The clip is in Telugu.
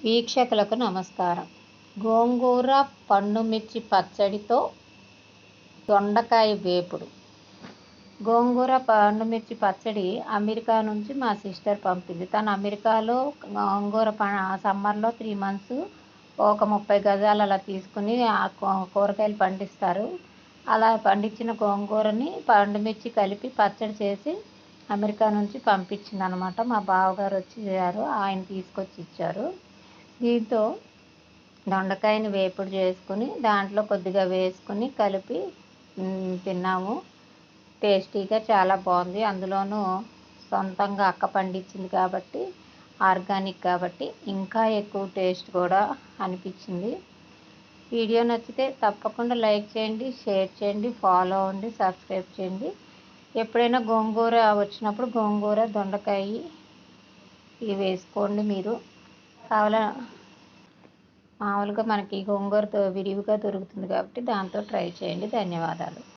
వీక్షకులకు నమస్కారం. గోంగూర పండుమిర్చి పచ్చడితో దొండకాయ వేపుడు. గోంగూర పండుమిర్చి పచ్చడి అమెరికా నుంచి మా సిస్టర్ పంపింది. తను అమెరికాలో గోంగూర ప సమ్మర్లో త్రీ మంత్స్ ఒక ముప్పై గజాలు అలా తీసుకుని ఆ కూరగాయలు పండిస్తారు. అలా పండించిన గోంగూరని పండుమిర్చి కలిపి పచ్చడి చేసి అమెరికా నుంచి పంపించింది అనమాట మా బావగారు వచ్చారు ఆయన తీసుకొచ్చి ఇచ్చారు. దీంతో దొండకాయని వేపుడు చేసుకుని దాంట్లో కొద్దిగా వేసుకుని కలిపి తిన్నాము. టేస్టీగా చాలా బాగుంది. అందులోనూ సొంతంగా అక్క పండించింది కాబట్టి ఆర్గానిక్ కాబట్టి ఇంకా ఎక్కువ టేస్ట్ కూడా అనిపించింది. వీడియో నచ్చితే తప్పకుండా లైక్ చేయండి షేర్ చేయండి ఫాలో అవ్వండి సబ్స్క్రైబ్ చేయండి. ఎప్పుడైనా గోంగూర వచ్చినప్పుడు గోంగూర దొండకాయ ఇవి వేసుకోండి మీరు. కావాల? మామూలుగా మనకి గోంగూరతో విరివిగా దొరుకుతుంది కాబట్టి దాంతో ట్రై చేయండి. ధన్యవాదాలు.